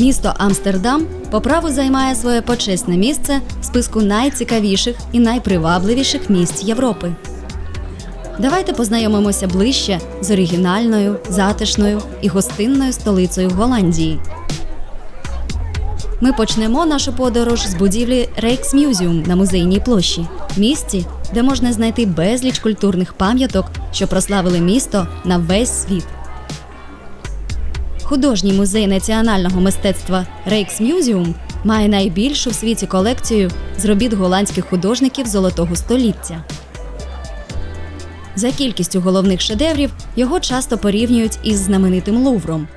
Місто Амстердам по праву займає своє почесне місце в списку найцікавіших і найпривабливіших місць Європи. Давайте познайомимося ближче з оригінальною, затишною і гостинною столицею Голландії. Ми почнемо нашу подорож з будівлі Rijksmuseum на музейній площі, місці, де можна знайти безліч культурних пам'яток, що прославили місто на весь світ. Художній музей національного мистецтва Rijksmuseum має найбільшу в світі колекцію з робіт голландських художників золотого століття. За кількістю головних шедеврів його часто порівнюють із знаменитим Лувром.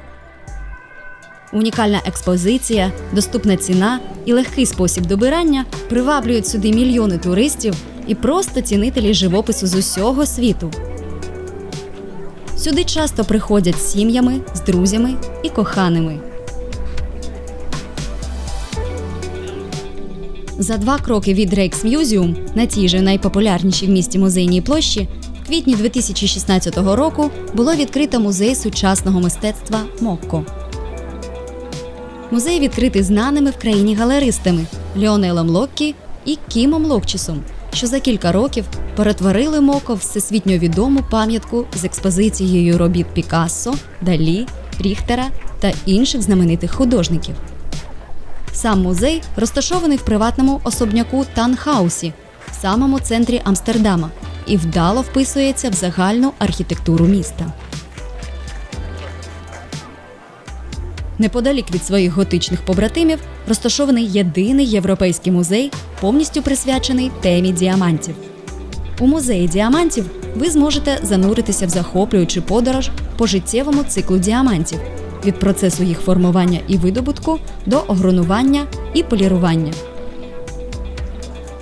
Унікальна експозиція, доступна ціна і легкий спосіб добирання приваблюють сюди мільйони туристів і просто цінителі живопису з усього світу. Сюди часто приходять з сім'ями, з друзями і коханими. За два кроки від Rijksmuseum на тій же найпопулярнішій в місті музейній площі в квітні 2016 року було відкрито музей сучасного мистецтва Мокко. Музей відкритий знаними в країні галеристами Леонелом Локкі і Кімом Локчісом, що за кілька років перетворили Моко всесвітньо відому пам'ятку з експозицією робіт Пікассо, Далі, Ріхтера та інших знаменитих художників. Сам музей розташований в приватному особняку Танхаусі в самому центрі Амстердама і вдало вписується в загальну архітектуру міста. Неподалік від своїх готичних побратимів розташований єдиний європейський музей, повністю присвячений темі діамантів. У музеї діамантів ви зможете зануритися в захоплюючу подорож по життєвому циклу діамантів від процесу їх формування і видобутку до огрунування і полірування.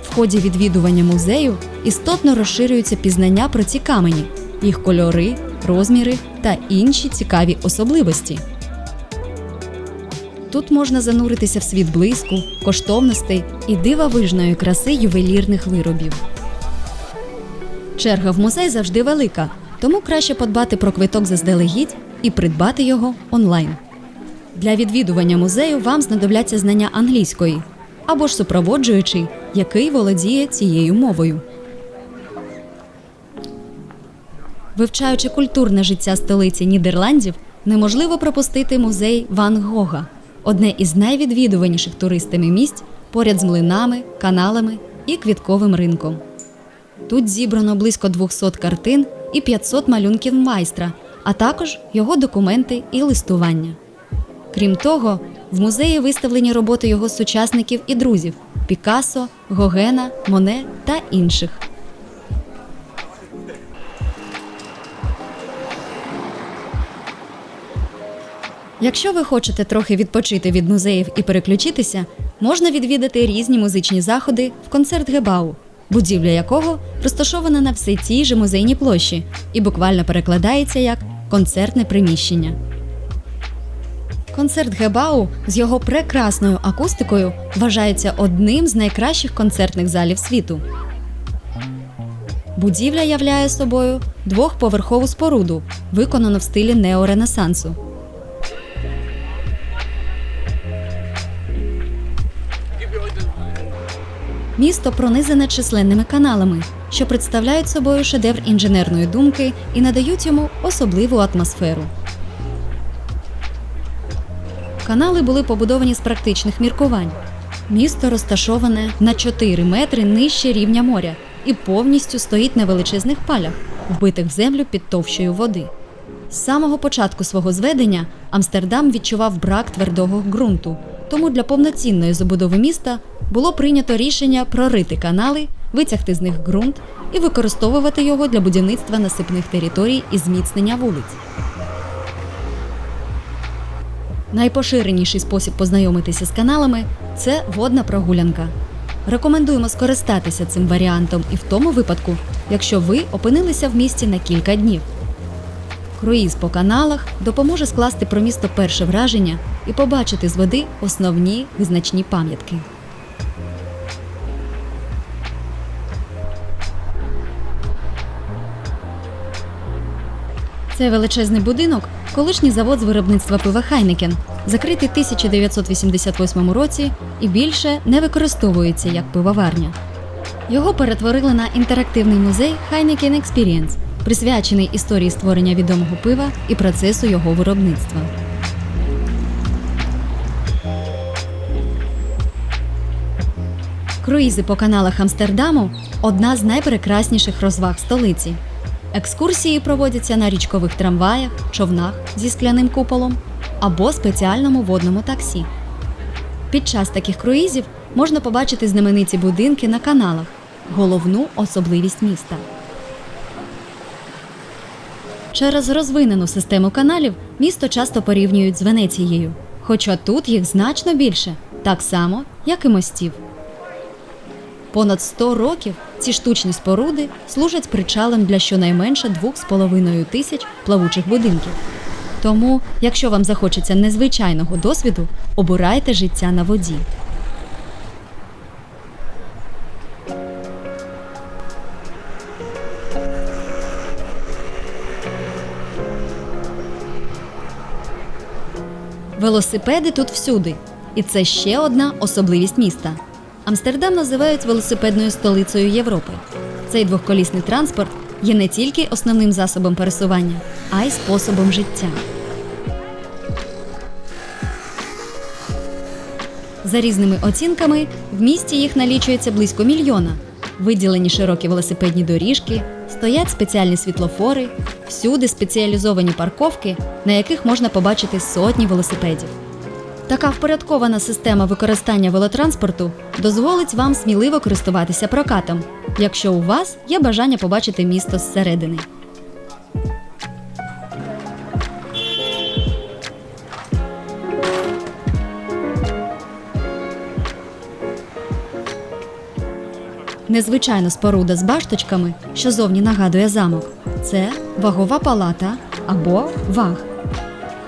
В ході відвідування музею істотно розширюються пізнання про ці камені, їх кольори, розміри та інші цікаві особливості. Тут можна зануритися в світ блиску, коштовностей і дивовижної краси ювелірних виробів. Черга в музей завжди велика, тому краще подбати про квиток заздалегідь і придбати його онлайн. Для відвідування музею вам знадобляться знання англійської або ж супроводжуючий, який володіє цією мовою. Вивчаючи культурне життя столиці Нідерландів, неможливо пропустити музей Ван Гога одне із найвідвідуваніших туристами місць поряд з млинами, каналами і квітковим ринком. Тут зібрано близько 200 картин і 500 малюнків майстра, а також його документи і листування. Крім того, в музеї виставлені роботи його сучасників і друзів Пікассо, Гогена, Моне та інших. Якщо ви хочете трохи відпочити від музеїв і переключитися, можна відвідати різні музичні заходи в концерт Гебау, будівля якого розташована на все тій же музейній площі і буквально перекладається як концертне приміщення. Концерт Гебау з його прекрасною акустикою вважається одним з найкращих концертних залів світу. Будівля являє собою двохповерхову споруду, виконану в стилі неоренесансу. Місто пронизане численними каналами, що представляють собою шедевр інженерної думки і надають йому особливу атмосферу. Канали були побудовані з практичних міркувань. Місто розташоване на 4 метри нижче рівня моря і повністю стоїть на величезних палях, вбитих в землю під товщою води. З самого початку свого зведення Амстердам відчував брак твердого ґрунту, тому для повноцінної забудови міста було прийнято рішення прорити канали, витягти з них ґрунт і використовувати його для будівництва насипних територій і зміцнення вулиць. Найпоширеніший спосіб познайомитися з каналами це водна прогулянка. Рекомендуємо скористатися цим варіантом і в тому випадку, якщо ви опинилися в місті на кілька днів. Круїз по каналах допоможе скласти про місто перше враження і побачити з води основні визначні пам'ятки. Це величезний будинок, колишній завод з виробництва пива Хайнекен, закритий 1988 році і більше не використовується як пивоварня. Його перетворили на інтерактивний музей Heineken Experience, присвячений історії створення відомого пива і процесу його виробництва. Круїзи по каналах Амстердаму одна з найпрекрасніших розваг столиці. Екскурсії проводяться на річкових трамваях, човнах зі скляним куполом або спеціальному водному таксі. Під час таких круїзів можна побачити знамениті будинки на каналах, головну особливість міста. Через розвинену систему каналів місто часто порівнюють з Венецією, хоча тут їх значно більше, так само, як і мостів. Понад 100 років ці штучні споруди служать причалом для щонайменше 2,5 тисяч плавучих будинків. Тому, якщо вам захочеться незвичайного досвіду, обирайте життя на воді. Велосипеди тут всюди, і це ще одна особливість міста. Амстердам називають велосипедною столицею Європи. Цей двохколісний транспорт є не тільки основним засобом пересування, а й способом життя. За різними оцінками, в місті їх налічується близько мільйона. Виділені широкі велосипедні доріжки, стоять спеціальні світлофори, всюди спеціалізовані парковки, на яких можна побачити сотні велосипедів. Така впорядкована система використання велотранспорту дозволить вам сміливо користуватися прокатом, якщо у вас є бажання побачити місто зсередини. Незвичайна споруда з башточками, що зовні нагадує замок, це вагова палата або ваг.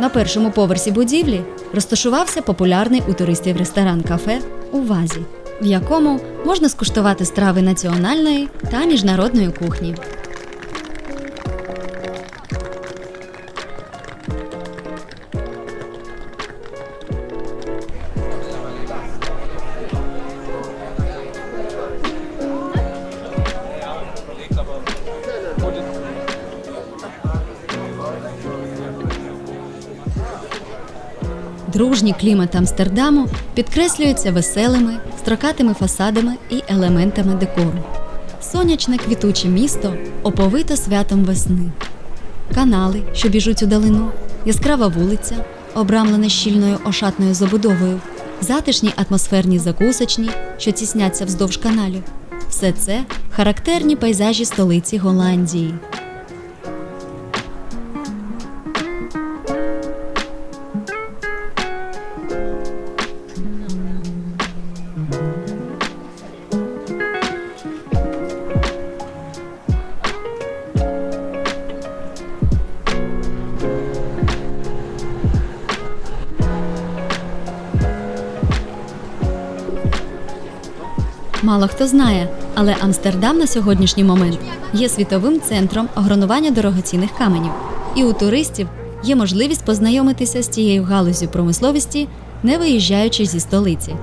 На першому поверсі будівлі розташувався популярний у туристів ресторан кафе у вазі, в якому можна скуштувати страви національної та міжнародної кухні. Дружній клімат Амстердаму підкреслюється веселими, строкатими фасадами і елементами декору. Сонячне квітуче місто оповито святом весни. Канали, що біжуть у далину, яскрава вулиця, обрамлена щільною ошатною забудовою, затишні атмосферні закусочні, що тісняться вздовж каналів. Все це характерні пейзажі столиці Голландії. Мало хто знає, але Амстердам на сьогоднішній момент є світовим центром огранування дорогоцінних каменів, і у туристів є можливість познайомитися з цією галузю промисловості, не виїжджаючи зі столиці.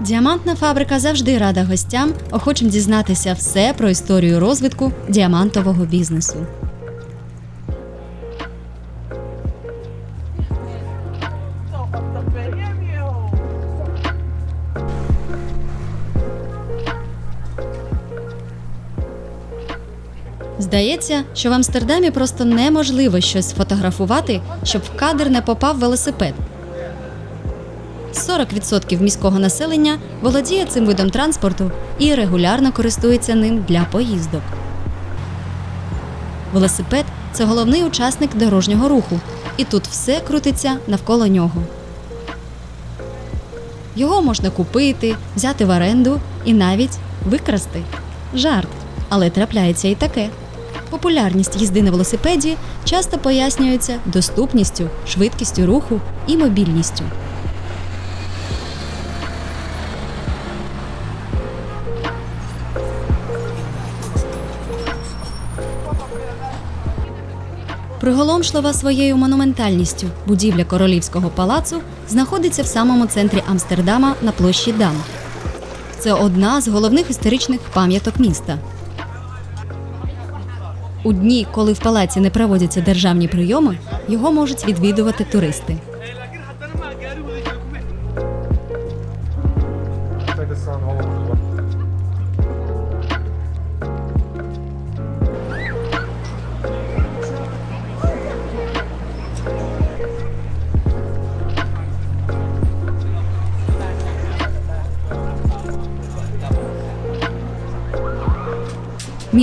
Діамантна фабрика завжди рада гостям, охочим дізнатися все про історію розвитку діамантового бізнесу. Здається, що в Амстердамі просто неможливо щось сфотографувати, щоб в кадр не попав велосипед. 40% міського населення володіє цим видом транспорту і регулярно користується ним для поїздок. Велосипед це головний учасник дорожнього руху, і тут все крутиться навколо нього. Його можна купити, взяти в оренду і навіть викрасти. Жарт, але трапляється і таке. Популярність їзди на велосипеді часто пояснюється доступністю, швидкістю руху і мобільністю. Приголомшлива своєю монументальністю будівля королівського палацу знаходиться в самому центрі Амстердама на площі Дам. Це одна з головних історичних пам'яток міста. У дні, коли в палаці не проводяться державні прийоми, його можуть відвідувати туристи.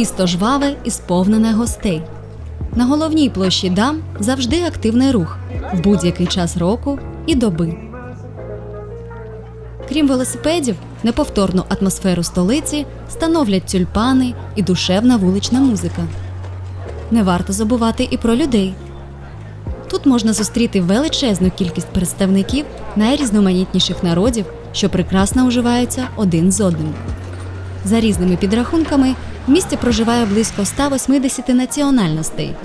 Місто жваве і сповнене гостей. На головній площі Дам завжди активний рух в будь-який час року і доби. Крім велосипедів, неповторну атмосферу столиці становлять тюльпани і душевна вулична музика. Не варто забувати і про людей. Тут можна зустріти величезну кількість представників найрізноманітніших народів, що прекрасно уживаються один з одним. За різними підрахунками, в місті проживає близько 180 національностей.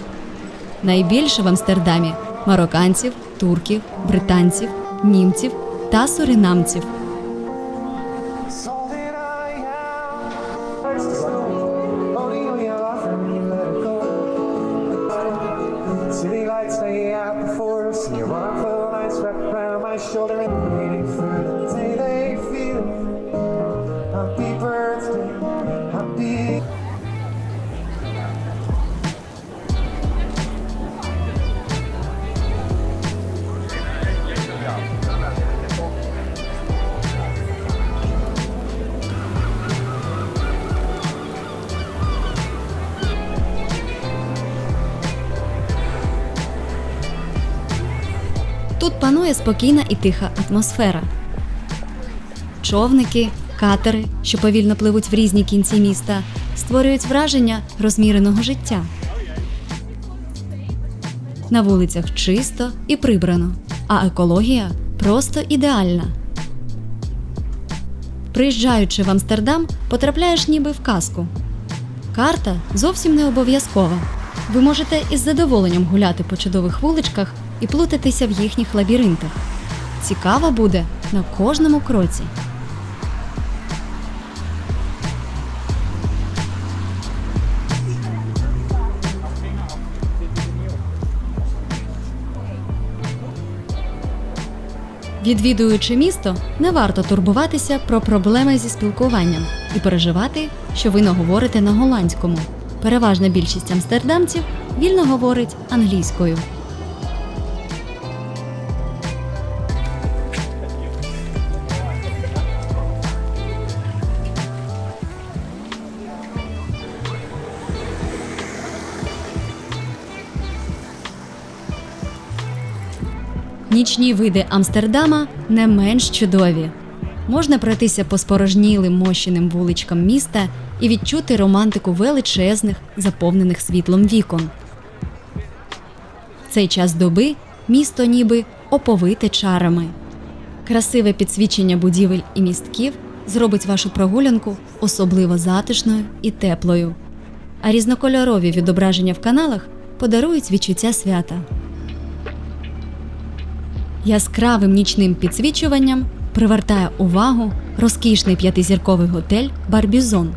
Найбільше в Амстердамі марокканців, турків, британців, німців та суринамців. Тут панує спокійна і тиха атмосфера. Човники, катери, що повільно пливуть в різні кінці міста, створюють враження розміреного життя. На вулицях чисто і прибрано, а екологія просто ідеальна. Приїжджаючи в Амстердам, потрапляєш ніби в казку. Карта зовсім не обов'язкова. Ви можете із задоволенням гуляти по чудових вуличках і плутатися в їхніх лабіринтах. Цікаво буде на кожному кроці. Відвідуючи місто, не варто турбуватися про проблеми зі спілкуванням і переживати, що ви не говорите на голландському. Переважна більшість амстердамців вільно говорить англійською. Нічні види Амстердама не менш чудові. Можна пройтися по спорожнілим мощеним вуличкам міста і відчути романтику величезних, заповнених світлом вікон. В цей час доби місто ніби оповите чарами. Красиве підсвічення будівель і містків зробить вашу прогулянку особливо затишною і теплою. А різнокольорові відображення в каналах подарують відчуття свята. Яскравим нічним підсвічуванням привертає увагу розкішний п'ятизірковий готель Барбізон.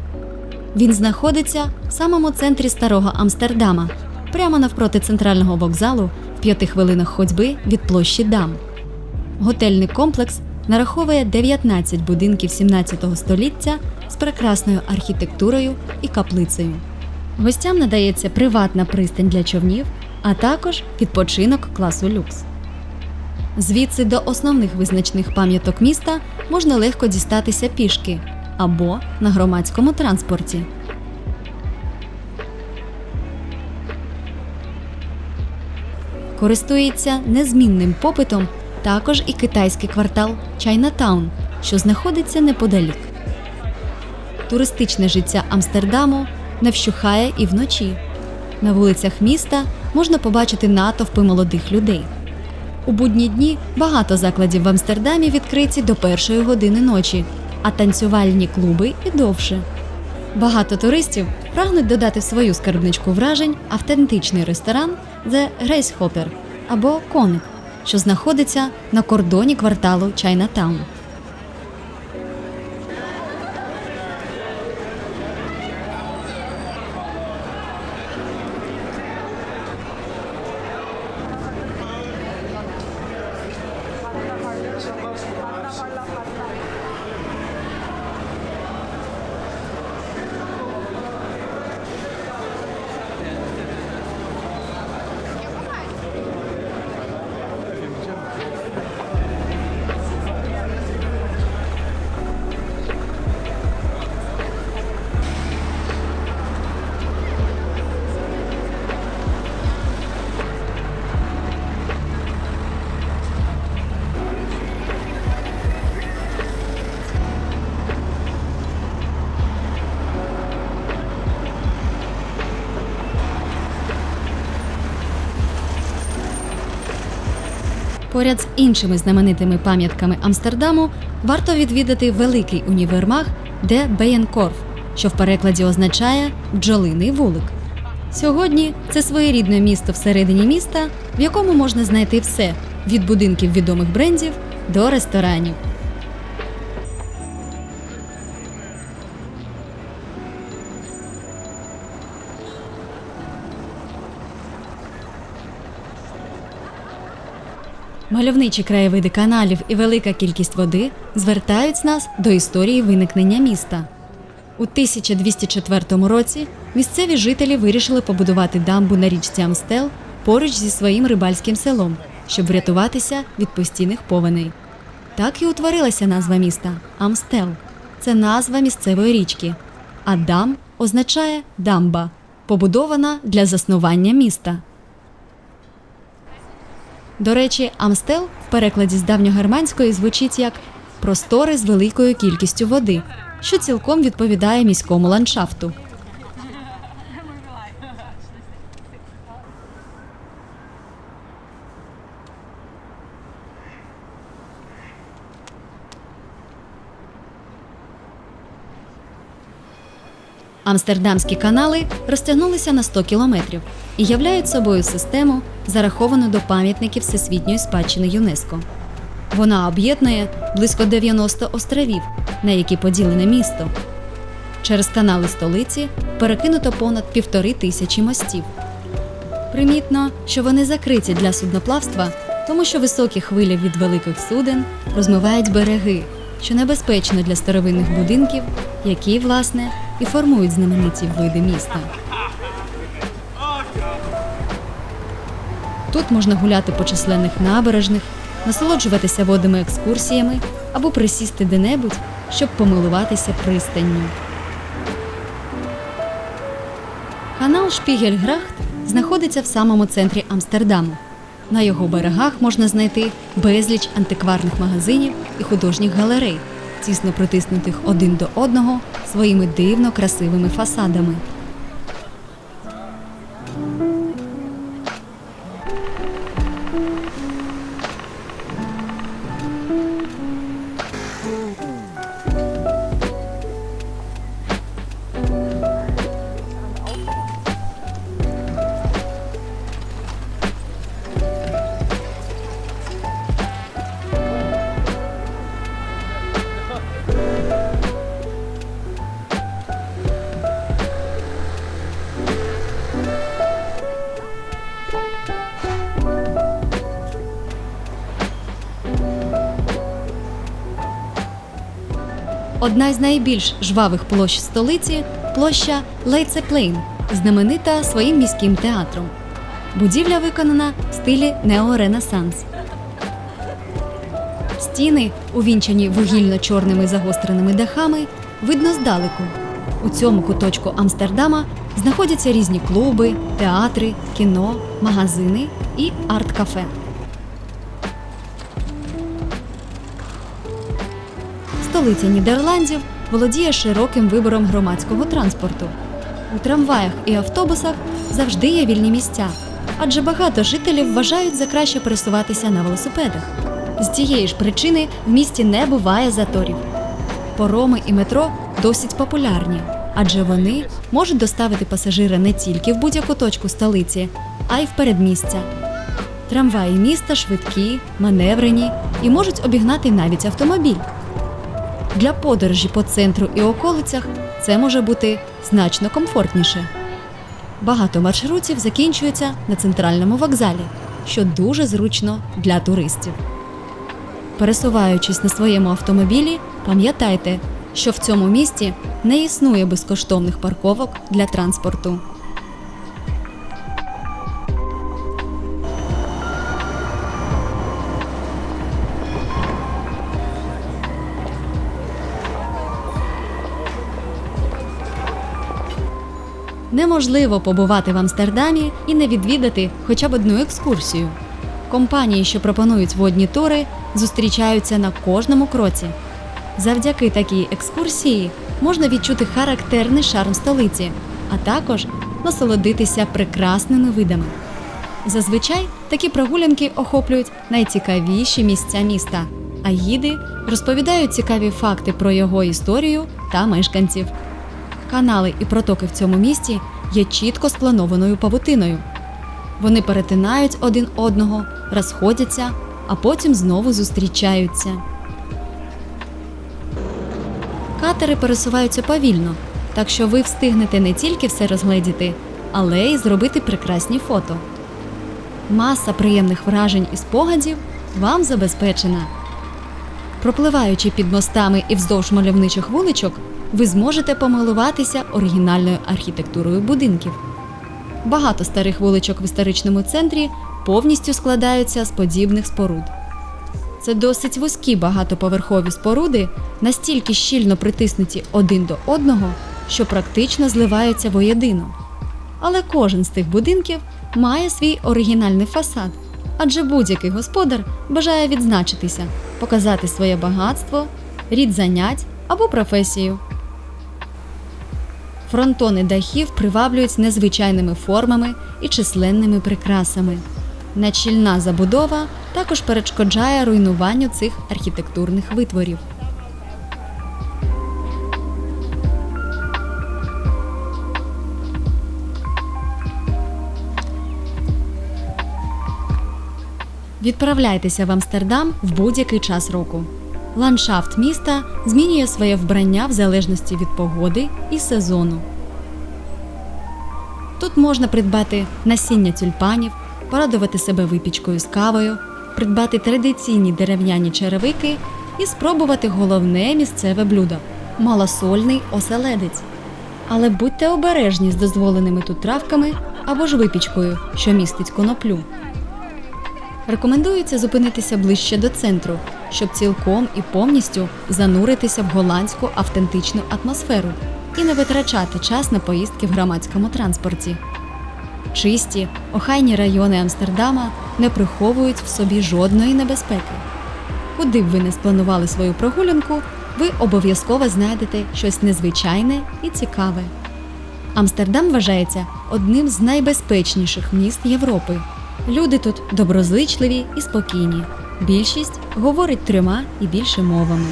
Він знаходиться в самому центрі старого Амстердама, прямо навпроти центрального вокзалу в п'яти хвилинах ходьби від площі Дам. Готельний комплекс нараховує 19 будинків 17 століття з прекрасною архітектурою і каплицею. Гостям надається приватна пристань для човнів, а також відпочинок класу люкс. Звідси до основних визначних пам'яток міста можна легко дістатися пішки або на громадському транспорті. Користується незмінним попитом також і китайський квартал Чайнатаун, що знаходиться неподалік. Туристичне життя Амстердаму не вщухає і вночі. На вулицях міста можна побачити натовпи молодих людей. У будні дні багато закладів в Амстердамі відкриті до першої години ночі, а танцювальні клуби і довше. Багато туристів прагнуть додати в свою скарбничку вражень автентичний ресторан The Grasshopper або Коник, що знаходиться на кордоні кварталу Чайнатаун. Поряд з іншими знаменитими пам'ятками Амстердаму варто відвідати великий універмаг де Беєнкорф, що в перекладі означає бджолиний вулик. Сьогодні це своєрідне місто всередині міста, в якому можна знайти все від будинків відомих брендів до ресторанів. Мальовничі краєвиди каналів і велика кількість води звертають нас до історії виникнення міста. У 1204 році місцеві жителі вирішили побудувати дамбу на річці Амстел поруч зі своїм рибальським селом, щоб врятуватися від постійних повеней. Так і утворилася назва міста Амстел. Це назва місцевої річки. А дам означає дамба, побудована для заснування міста. До речі, Амстел в перекладі з давньогерманської звучить як простори з великою кількістю води, що цілком відповідає міському ландшафту. Амстердамські канали розтягнулися на 100 кілометрів і являють собою систему, зараховану до пам'ятників всесвітньої спадщини ЮНЕСКО. Вона об'єднує близько 90 островів, на які поділене місто. Через канали столиці перекинуто понад півтори тисячі мостів. Примітно, що вони закриті для судноплавства, тому що високі хвилі від великих суден розмивають береги, що небезпечно для старовинних будинків, які, власне, і формують знамениті види міста. Тут можна гуляти по численних набережних, насолоджуватися водними екскурсіями або присісти де-небудь, щоб помилуватися пристанню. Канал Шпігельграхт знаходиться в самому центрі Амстердаму. На його берегах можна знайти безліч антикварних магазинів і художніх галерей, тісно притиснутих один до одного своїми дивно красивими фасадами. Одна з найбільш жвавих площ столиці площа Лейцеплейн, знаменита своїм міським театром. Будівля виконана в стилі неоренесанс. Стіни, увінчані вугільно-чорними загостреними дахами, видно здалеку. У цьому куточку Амстердама знаходяться різні клуби, театри, кіно, магазини і арт-кафе. Столиця Нідерландів володіє широким вибором громадського транспорту. У трамваях і автобусах завжди є вільні місця, адже багато жителів вважають за краще пересуватися на велосипедах. З цієї ж причини в місті не буває заторів. Пороми і метро досить популярні, адже вони можуть доставити пасажира не тільки в будь-яку точку столиці, а й в передмістя. Трамваї міста швидкі, маневрені і можуть обігнати навіть автомобіль. Для подорожі по центру і околицях це може бути значно комфортніше. Багато маршрутів закінчуються на центральному вокзалі, що дуже зручно для туристів. Пересуваючись на своєму автомобілі, пам'ятайте, що в цьому місті не існує безкоштовних парковок для транспорту. Неможливо побувати в Амстердамі і не відвідати хоча б одну екскурсію. Компанії, що пропонують водні тури, зустрічаються на кожному кроці. Завдяки такій екскурсії можна відчути характерний шарм столиці, а також насолодитися прекрасними видами. Зазвичай такі прогулянки охоплюють найцікавіші місця міста, а гіди розповідають цікаві факти про його історію та мешканців. Канали і протоки в цьому місті є чітко спланованою павутиною. Вони перетинають один одного, розходяться, а потім знову зустрічаються. Катери пересуваються повільно, так що ви встигнете не тільки все розгледіти, але й зробити прекрасні фото. Маса приємних вражень і спогадів вам забезпечена. Пропливаючи під мостами і вздовж мальовничих вуличок, ви зможете помилуватися оригінальною архітектурою будинків. Багато старих вуличок в історичному центрі повністю складаються з подібних споруд. Це досить вузькі багатоповерхові споруди, настільки щільно притиснуті один до одного, що практично зливаються воєдино. Але кожен з тих будинків має свій оригінальний фасад, адже будь-який господар бажає відзначитися, показати своє багатство, рід занять або професію. Фронтони дахів приваблюють незвичайними формами і численними прикрасами. Начільна забудова також перешкоджає руйнуванню цих архітектурних витворів. Відправляйтеся в Амстердам в будь-який час року. Ландшафт міста змінює своє вбрання в залежності від погоди і сезону. Тут можна придбати насіння тюльпанів, порадувати себе випічкою з кавою, придбати традиційні дерев'яні черевики і спробувати головне місцеве блюдо малосольний оселедець. Але будьте обережні з дозволеними тут травками або ж випічкою, що містить коноплю. Рекомендується зупинитися ближче до центру, щоб цілком і повністю зануритися в голландську автентичну атмосферу і не витрачати час на поїздки в громадському транспорті. Чисті, охайні райони Амстердама не приховують в собі жодної небезпеки. Куди б ви не спланували свою прогулянку, ви обов'язково знайдете щось незвичайне і цікаве. Амстердам вважається одним з найбезпечніших міст Європи. Люди тут доброзичливі і спокійні. Більшість говорить трьома і більше мовами.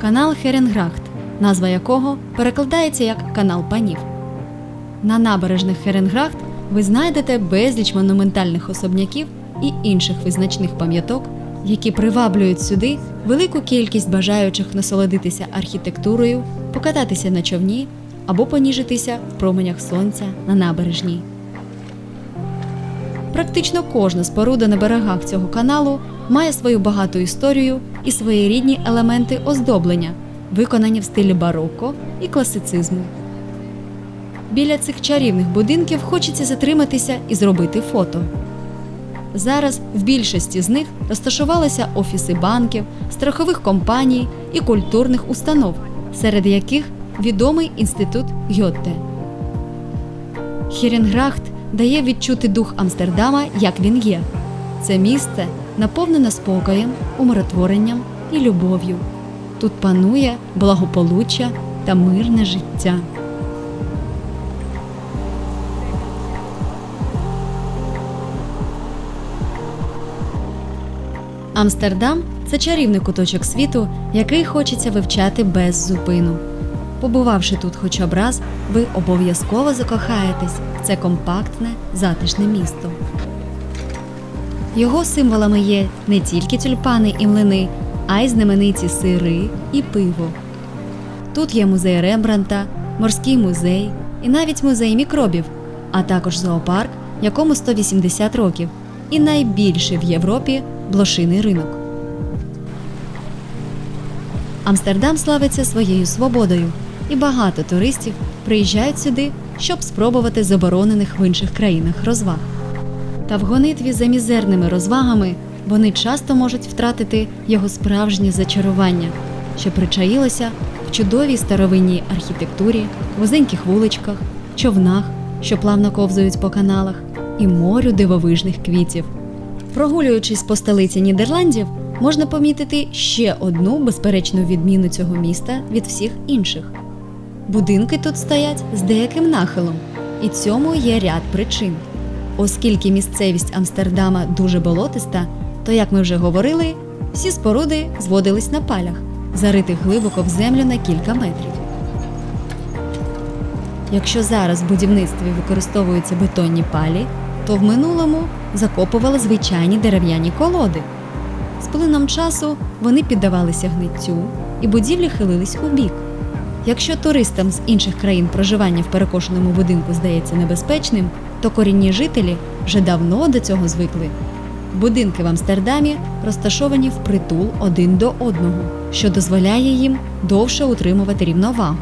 Канал Херенграхт, назва якого перекладається як канал панів. На набережних Херенграхт ви знайдете безліч монументальних особняків і інших визначних пам'яток, які приваблюють сюди велику кількість бажаючих насолодитися архітектурою, покататися на човні або поніжитися в променях сонця на набережній. Практично кожна споруда на берегах цього каналу має свою багату історію і своєрідні елементи оздоблення, виконані в стилі бароко і класицизму. Біля цих чарівних будинків хочеться затриматися і зробити фото. Зараз в більшості з них розташувалися офіси банків, страхових компаній і культурних установ, серед яких відомий інститут Гьотте. Хірінграхт дає відчути дух Амстердама, як він є. Це місце наповнене спокоєм, умиротворенням і любов'ю. Тут панує благополуччя та мирне життя. Амстердам це чарівний куточок світу, який хочеться вивчати без зупину. Побувавши тут хоча б раз, ви обов'язково закохаєтесь в це компактне, затишне місто. Його символами є не тільки тюльпани і млини, а й знамениті сири і пиво. Тут є музей Рембранта, морський музей і навіть музей мікробів, а також зоопарк, якому 180 років, і найбільший в Європі блошиний ринок. Амстердам славиться своєю свободою, і багато туристів приїжджають сюди, щоб спробувати заборонених в інших країнах розваг. Та в гонитві за мізерними розвагами вони часто можуть втратити його справжнє зачарування, що причаїлося в чудовій старовинній архітектурі, вузеньких вуличках, човнах, що плавно ковзають по каналах, і морю дивовижних квітів. Прогулюючись по столиці Нідерландів, можна помітити ще одну безперечну відміну цього міста від всіх інших. Будинки тут стоять з деяким нахилом, і цьому є ряд причин. Оскільки місцевість Амстердама дуже болотиста, то, як ми вже говорили, всі споруди зводились на палях, заритих глибоко в землю на кілька метрів. Якщо зараз в будівництві використовуються бетонні палі, то в минулому закопували звичайні дерев'яні колоди. З плином часу вони піддавалися гниттю і будівлі хилились у бік. Якщо туристам з інших країн проживання в перекошеному будинку здається небезпечним, то корінні жителі вже давно до цього звикли. Будинки в Амстердамі розташовані впритул один до одного, що дозволяє їм довше утримувати рівновагу.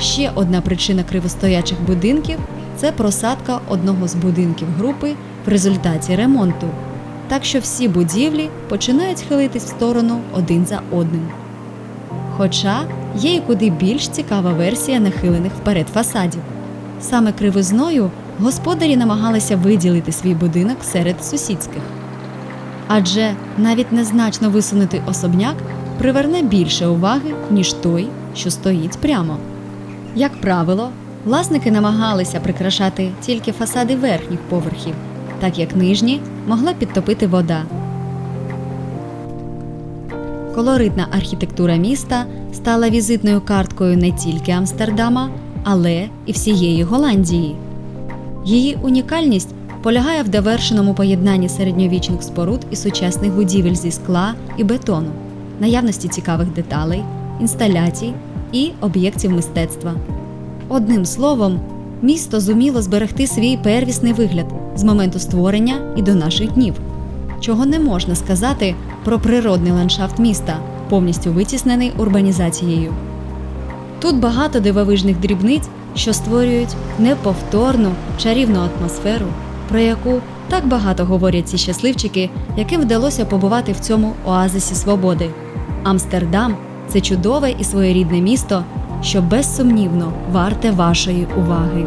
Ще одна причина кривостоячих будинків це просадка одного з будинків групи в результаті ремонту, так що всі будівлі починають хилитись в сторону один за одним. Хоча є і куди більш цікава версія нахилених вперед фасадів. Саме кривизною господарі намагалися виділити свій будинок серед сусідських. Адже навіть незначно висунутий особняк приверне більше уваги, ніж той, що стоїть прямо. Як правило, власники намагалися прикрашати тільки фасади верхніх поверхів, так як нижні могла підтопити вода. Колоритна архітектура міста стала візитною карткою не тільки Амстердама, але і всієї Голландії. Її унікальність полягає в довершеному поєднанні середньовічних споруд і сучасних будівель зі скла і бетону, наявності цікавих деталей, інсталяцій і об'єктів мистецтва. Одним словом, місто зуміло зберегти свій первісний вигляд з моменту створення і до наших днів, чого не можна сказати про природний ландшафт міста, повністю витіснений урбанізацією. Тут багато дивовижних дрібниць, що створюють неповторну чарівну атмосферу, про яку так багато говорять ці щасливчики, яким вдалося побувати в цьому оазисі свободи. Амстердам це чудове і своєрідне місто, що безсумнівно варте вашої уваги.